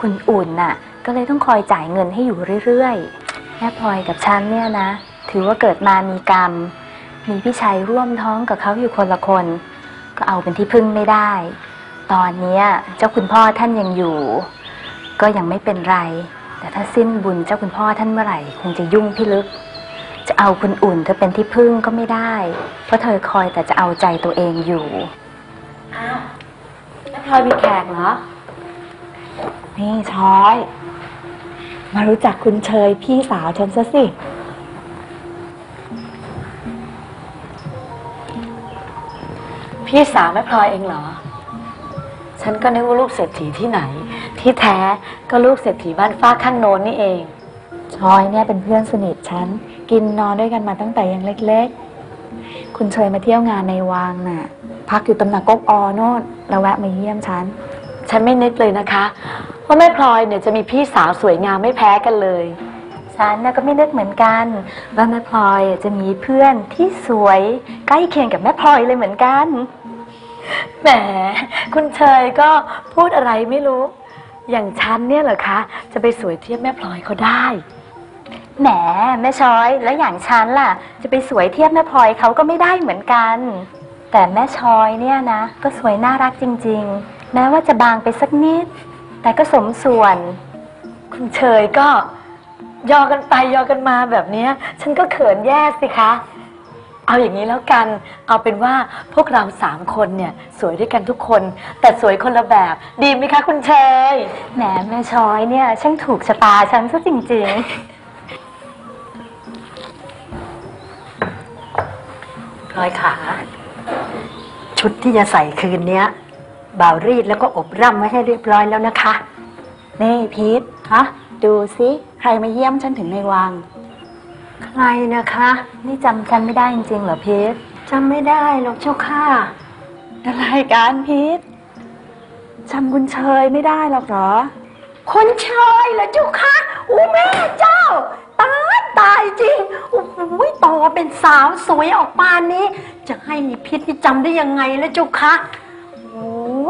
คุณอุ่นน่ะ ก็เลยต้องคอยจ่ายเงินให้อยู่เรื่อยๆ แม่พลอยกับฉันเนี่ยนะ ถือว่าเกิดมามีกรรม มีพี่ชัยร่วมท้องกับเขาอยู่คนละคน ก็เอาเป็นที่พึ่งไม่ได้ ตอนนี้เจ้าคุณพ่อท่านยังอยู่ ก็ยังไม่เป็นไร แต่ถ้าสิ้นบุญเจ้าคุณพ่อท่านเมื่อไหร่คงจะยุ่งพิลึก จะเอาคุณอุ่นเธอเป็นที่พึ่งก็ไม่ได้ เพราะเธอคอยแต่จะเอาใจตัวเองอยู่ อ้าวแม่พลอยมีแขกเหรอ นี่ช้อย มารู้จักคุณเชยพี่สาวฉันซะสิ พี่สาวแม่พลอยเองเหรอ ฉันก็นึกว่าลูกเศรษฐีที่ไหน ที่แท้ก็ลูกเศรษฐีบ้านฟ้าข้างโน้นนี่เอง ชอยเนี่ยเป็นเพื่อนสนิทฉัน กินนอนด้วยกันมาตั้งแต่ยังเล็กๆ คุณเชยมาเที่ยวงานในวังน่ะ พักอยู่ตำหนักกกอโน่นแล้วแวะมาเยี่ยมฉัน ฉันไม่นึกเลยนะคะ ว่าแม่พลอยเนี่ยจะมีพี่สาวสวยงามไม่แพ้กันเลย ฉันน่ะก็ไม่นึกเหมือนกัน ว่าแม่พลอยจะมีเพื่อนที่สวยใกล้เคียงกับแม่พลอยเลยเหมือนกันแหมคุณเชยก็พูดอะไรไม่รู้ อย่างฉันเนี่ยเหรอคะ จะไปสวยเทียบแม่พลอยเขาได้ แหมแม่ช้อยแล้วอย่างฉันล่ะ จะไปสวยเทียบแม่พลอยเขาก็ไม่ได้เหมือนกัน แต่แม่ช้อยเนี่ยนะ ก็สวยน่ารักจริง ๆ แม้ว่าจะบางไปสักนิด แต่ก็สมส่วน คุณเชยก็ ยอกันไปยอกันมาแบบเนี้ย ฉันก็เขินแย่สิคะ เอาอย่างนี้แล้วกัน เอาเป็นว่าพวกเราสามคนเนี่ย สวยด้วยกันทุกคน แต่สวยคนละแบบ ดีไหมคะคุณเชยแหมแม่ช้อยเนี่ยช่างถูกชะตาฉันซะจริงพลอยขาชุดที่จะใส่คืนเนี้ย บ่าวรีดแล้วก็อบร่ำไว้ให้เรียบร้อยแล้วนะคะๆนี่พีทฮะดูสิใครมาเยี่ยมฉันถึงในวัง ใครนะคะ นี่จำฉันไม่ได้จริงๆเหรอพีทจำไม่ได้หรอกเจ้าค่ะอะไรกันพีทจำคุณเชยไม่ได้หรอกเหรอ คนชายเหรอเจ้าค่ะโอ้แม่เจ้า ตายตายจริงโอ้โหโตเป็นสาวสวยออกมานี้ จะให้พิษที่จำได้ยังไงแล้วเจ้าค่ะโอ้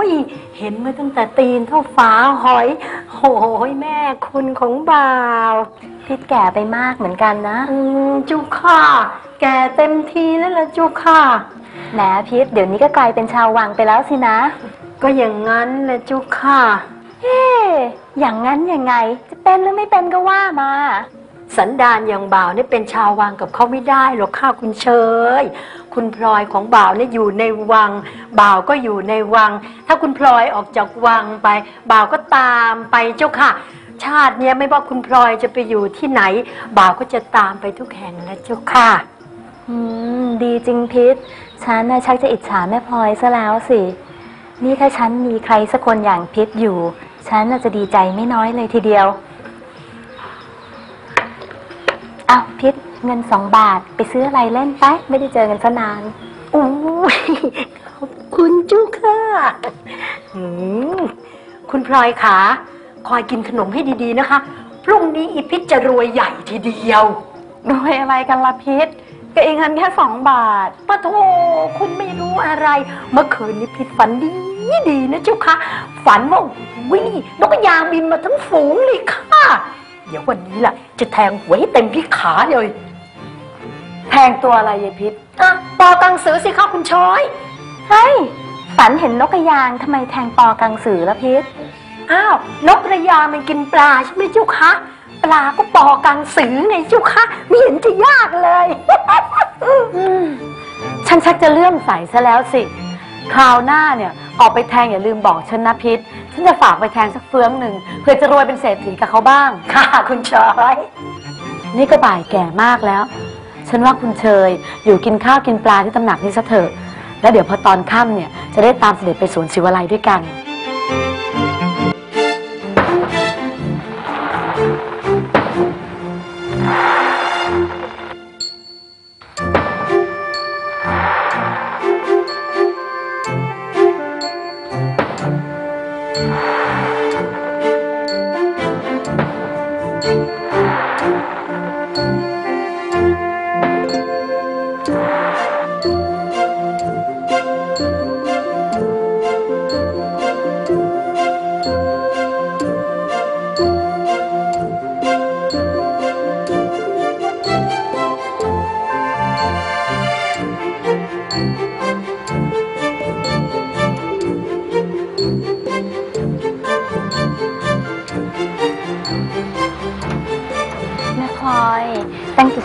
ยเห็นมาตั้งแต่ตีนเท่าฝาหอยโอ้ยแม่คุณของบ่าวพีทแก่ไปมากเหมือนกันนะ อืมเจ้าค่ะ แก่เต็มทีแล้วล่ะเจ้าค่ะแหมพีทเดี๋ยวนี้ก็กลายเป็นชาววังไปแล้วสินะ ก็อย่างนั้นแหละเจ้าค่ะ เอ๊ะอย่างนั้นยังไง จะเป็นหรือไม่เป็นก็ว่ามา สันดานอย่างบ่าวเนี่ยเป็นชาววังกับเขาไม่ได้หรอกค่ะคุณเชย คุณพลอยของบ่าวเนี่ยอยู่ในวัง บ่าวก็อยู่ในวัง ถ้าคุณพลอยออกจากวังไป บ่าวก็ตามไปเจ้าค่ะ ชาติเนี้ยไม่ว่าคุณพลอยจะไปอยู่ที่ไหน บ่าวก็จะตามไปทุกแห่งนะเจ้าค่ะอืมดีจริงพิษฉันน่ะชักจะอิจฉาแม่พลอยซะแล้วสิ นี่ถ้าฉันมีใครสักคนอย่างพิษอยู่ ฉันน่ะจะดีใจไม่น้อยเลยทีเดียว อ้าวพิษเงินสองบาทไปซื้ออะไรเล่นไปไม่ได้เจอกันซะนานอู้ยขอบคุณเจ้าค่ะอืมคุณพลอยขาคอยกินขนมให้ดีๆนะคะ พรุ่งนี้อีพิษจะรวยใหญ่ทีเดียว รวยอะไรกันละพิษก็เองเงินแค่สองบาทปะโถคุณไม่รู้อะไร เมื่อคืนนี้พิษฝันดีดีนะเจ้าค่ะ ฝันว่าวิ่งนกกระยางบินมาทั้งฝูงเลยค่ะ เดี๋ยววันนี้ล่ะ จะแทงหัวให้เต็มพิขาเลย แทงตัวอะไรยายพิษอะปอกังสือสิคะคุณช้อย เฮ้ยฝันเห็นนกกระยางทำไมแทงปอกังสือละพิษอ้าวนกกระยางมันกินปลาใช่ไหมเจ้าคะ ปลาก็ปอกังสือไงเจ้าคะไม่เห็นจะยากเลยฉันชักจะเลื่อมใสซะแล้วสิ คราวหน้าเนี่ย ออกไปแทงอย่าลืมบอกฉันนะพิษ ฉันจะฝากไปแทงสักเฟืองหนึ่งเพื่อจะรวยเป็นเศรษฐีกับเขาบ้าง ค่ะ คุณช้อย นี่ก็บ่ายแก่มากแล้ว ฉันว่าคุณเชย อยู่กินข้าวกินปลาที่ตำหนักนี้ซะเถอะ แล้วเดี๋ยวพอตอนค่ำเนี่ยจะได้ตามเสด็จไปสวนศิวไลด้วยกัน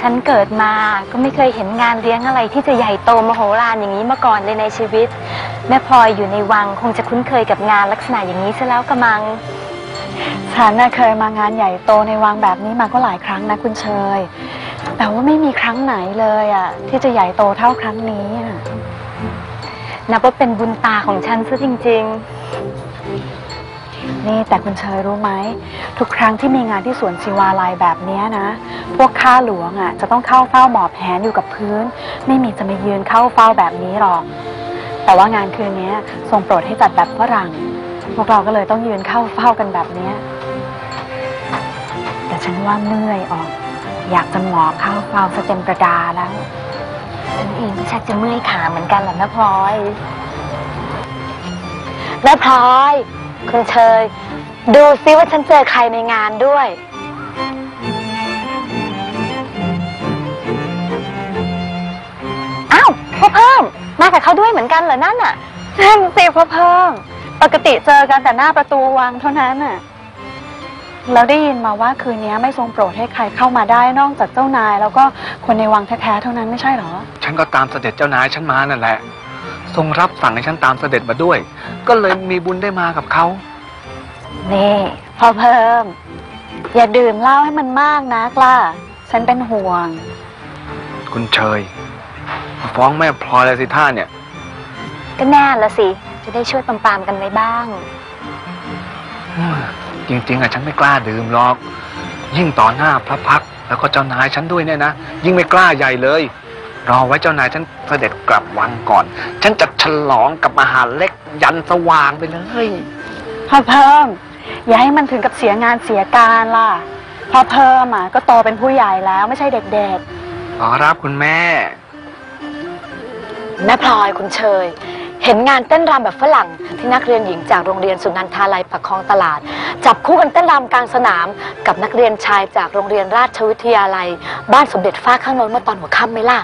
ฉันเกิดมา ก็ไม่เคยเห็นงานเลี้ยงอะไรที่จะใหญ่โตมโหฬารอย่างนี้มาก่อนเลยในชีวิต แม่พลอยอยู่ในวังคงจะคุ้นเคยกับงานลักษณะอย่างนี้ซะแล้วกระมัง ฉันน่ะเคยมางานใหญ่โตในวังแบบนี้มาก็หลายครั้งนะคุณเชย แต่ว่าไม่มีครั้งไหนเลยอะ ที่จะใหญ่โตเท่าครั้งนี้อะนับว่าเป็นบุญตาของฉันซะจริง นี่แต่คุณเชยรู้ไหม ทุกครั้งที่มีงานที่สวนศิวาลัยแบบนี้นะ พวกข้าหลวงอะ จะต้องเข้าเฝ้าหมอบแหนอยู่กับพื้น ไม่มีจะมายืนเข้าเฝ้าแบบนี้หรอก แต่ว่างานคืนนี้ทรงโปรดให้จัดแบบฝรั่ง พวกเราก็เลยต้องยืนเข้าเฝ้ากันแบบนี้ แต่ฉันว่าเมื่อยออก อยากจะหมอบเข้าเฝ้าซะเต็มประดาแล้วฉันเองก็ชักจะเมื่อยขาเหมือนกันแหละแม่พลอยแม่พลอย คุณเชย ดูซิว่าฉันเจอใครในงานด้วย อ้าวพ่อเพิ่ม มากับเขาด้วยเหมือนกันเหรอนั่นน่ะนั่นสิพ่อเพิ่งปกติเจอกันแต่หน้าประตูวังเท่านั้นน่ะแล้วได้ยินมาว่าคืนนี้ไม่ทรงโปรดให้ใครเข้ามาได้นอกจากเจ้านาย แล้วก็คนในวังแท้ๆเท่านั้นไม่ใช่เหรอ ฉันก็ตามเสด็จเจ้านายฉันมานั่นแหละ ทรงรับสั่งให้ฉันตามเสด็จมาด้วย ก็เลยมีบุญได้มากับเขานี่พ่อเพิ่ม อย่าดื่มเหล้าให้มันมากนักล่ะฉันเป็นห่วง คุณเชยมาฟ้องแม่พลอยเลยสิท่าเนี่ย ก็แน่ละสิ จะได้ช่วยปรามๆกันไว้บ้าง จริง ๆอะฉันไม่กล้าดื่มหรอก ยิ่งต่อหน้าพระพักตร์แล้วก็เจ้านายฉันด้วยเนี่ยนะ ยิ่งไม่กล้าใหญ่เลย รอไว้เจ้านายฉันเสด็จกลับวังก่อน ฉันจะฉลองกับอาหารเล็กยันสว่างไปเลยพ่อเพิ่ม อย่าให้มันถึงกับเสียงานเสียการล่ะพ่อเพิ่มอะก็โตเป็นผู้ใหญ่แล้วไม่ใช่เด็กขอรับคุณแม่ แม่พลอยคุณเชย เห็นงานเต้นรำแบบฝรั่ง ที่นักเรียนหญิงจากโรงเรียนสุนันทาลัยปากคลองตลาด จับคู่กันเต้นรำกลางสนาม กับนักเรียนชายจากโรงเรียนราชวิทยาลัย บ้านสมเด็จฟ้าข้างโน้นเมื่อตอนหัวค่ำไหมล่ะ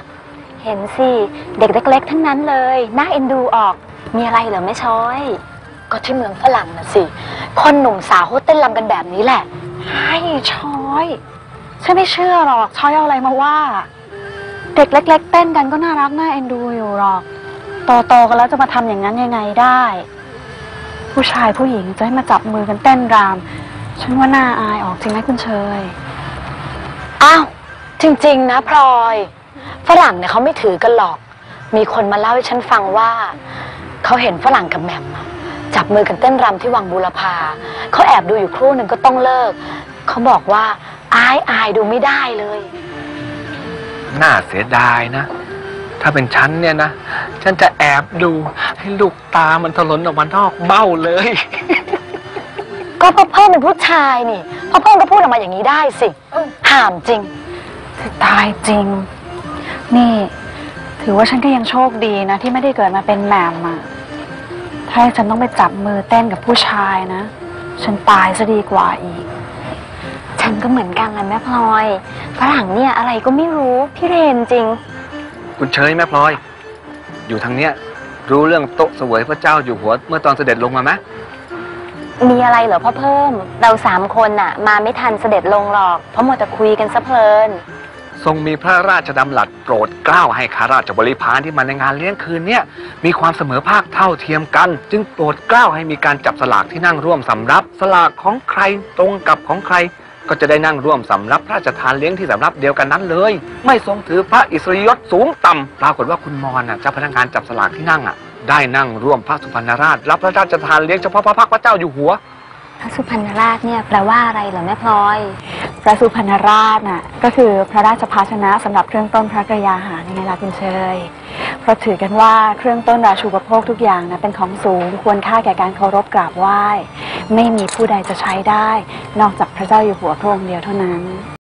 เห็นสิ เด็กเล็กๆทั้งนั้นเลย น่าเอ็นดูออก มีอะไรเหรอแม่ช้อย ก็ที่เมืองฝรั่งน่ะสิ คนหนุ่มสาวเขาเต้นรำกันแบบนี้แหละๆให้ช้อย ฉันไม่เชื่อหรอกช้อยเอาอะไรมาว่า เด็กเล็ก ๆ เต้นกันก็น่ารักน่าเอ็นดูอยู่หรอก โตๆกันแล้วจะมาทำอย่างนั้นยังไงได้ ผู้ชายผู้หญิงจะให้มาจับมือกันเต้นรำฉันว่าน่าอายออกจริงไหมคุณเชย อ้าว จริง ๆ นะพลอย ฝรั่งเนี่ยเขาไม่ถือกันหรอก มีคนมาเล่าให้ฉันฟังว่า เขาเห็นฝรั่งกับแหม่มอะจับมือกันเต้นรำที่วังบูรพา เขาแอบดูอยู่ครู่หนึ่งก็ต้องเลิก เขาบอกว่า อายอายดูไม่ได้เลย น่าเสียดายนะ ถ้าเป็นฉันเนี่ยนะ ฉันจะแอบดู ให้ลูกตามันถลนออกมานอกเบ้าเลย ก็พ่อเพิ่มเป็นผู้ชายนี่พ่อเพิ่มก็พูดออกมาอย่างนี้ได้สิห้ามจริง ตายจริง นี่ ถือว่าฉันก็ยังโชคดีนะ ที่ไม่ได้เกิดมาเป็นแหม่มอะถ้าให้ฉันต้องไปจับมือเต้นกับผู้ชายนะ ฉันตายซะดีกว่าอีก ฉันก็เหมือนกันแหละแม่พลอยฝรั่งเนี่ยอะไรก็ไม่รู้พี่เรนจริง คุณเชยแม่พลอย อยู่ทางเนี้ย รู้เรื่องโต๊ะเสวยพระเจ้าอยู่หัวเมื่อตอนเสด็จลงมาไหมมีอะไรเหรอพ่อเพิ่ม เราสามคนน่ะ มาไม่ทันเสด็จลงหรอก เพราะมัวแต่คุยกันซะเพลิน ทรงมีพระราชดำรัสโปรดเกล้าให้ข้าราชบริพารที่มาในงานเลี้ยงคืนเนี้ยมีความเสมอภาคเท่าเทียมกัน จึงโปรดเกล้าให้มีการจับสลากที่นั่งร่วมสำรับ สลากของใครตรงกับของใคร ก็จะได้นั่งร่วมสำรับพระราชทานเลี้ยงที่สำรับเดียวกันนั้นเลย ไม่ทรงถือพระอิสริยศสูงต่ำปรากฏว่าคุณมอนน่ะเจ้าพนักงานจับสลากที่นั่งอะได้นั่งร่วมพระสุพรรณราช รับพระราชทานเลี้ยงเฉพาะพระพักตร์พระเจ้าอยู่หัว พระสุพรรณราชเนี่ยแปลว่าอะไรเหรอแม่พลอย พระสุพรรณราชน่ะก็คือพระราชภาชนะสำหรับเครื่องต้นพระกระยาหารยังไงล่ะคุณเชย เพราะถือกันว่าเครื่องต้นราชูปโภคทุกอย่างนะเป็นของสูงควรค่าแก่การเคารพกราบไหว้ ไม่มีผู้ใดจะใช้ได้ นอกจากพระเจ้าอยู่หัวพระองค์เดียวเท่านั้น